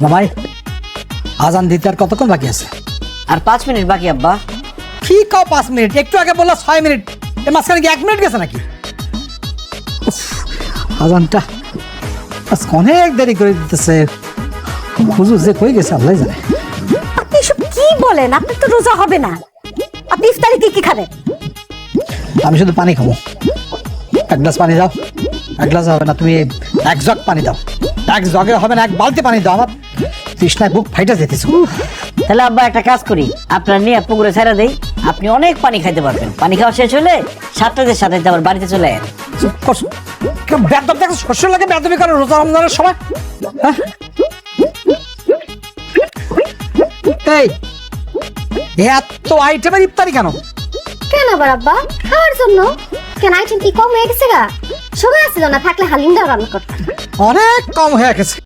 জামাই আজান দিতে আর কতক্ষণ বাকি আছে? আর পাঁচ মিনিট বাকি আব্বা। কি কাও পাঁচ মিনিট? একটু আগে বললা ছয় মিনিট। এর মাঝখানে কি এক মিনিট গেছে নাকি? আজানটা আজকে অনেক দেরি করে দিতেছে। হুজুর যে কই গেছে আল্লাহ জানে। আপনি এসব কি বলেন? আপনার তো রোজা হবে না। আপনি ইফতারি কি কি খাবেন? আমি শুধু পানি খাব। এক গ্লাস পানি দাও। এক গ্লাস হবে না তুমি এক জগ পানি দাও। এক জগে হবে না এক বালতি পানি দাও আমার। তৃষ্ণায় বুক ফাইটা যেতেছে। তাহলে আব্বা একটা কাজ করি আপনার নিয়ে পুকুরে ছেড়ে দেই আপনি অনেক পানি খাইতে পারবেন। পানি খাওয়া শেষ হলে সাতটাদের সাথে আবার বাড়িতে চলে আসেন চুপ কর। কেমন বেদব দেখো শস্য লাগে বেদবি করে রোজা রমজানের সময়? হ্যাঁ? এই এত আইটেমের ইফতারি কেন? কেন আবার আব্বা? খাওয়ার জন্য? কেন আইটেম কি কম হয়ে গেছে গা? সময় আছে না, থাকলে হালিম রান্না করতাম অনেক কম হয়ে গেছে।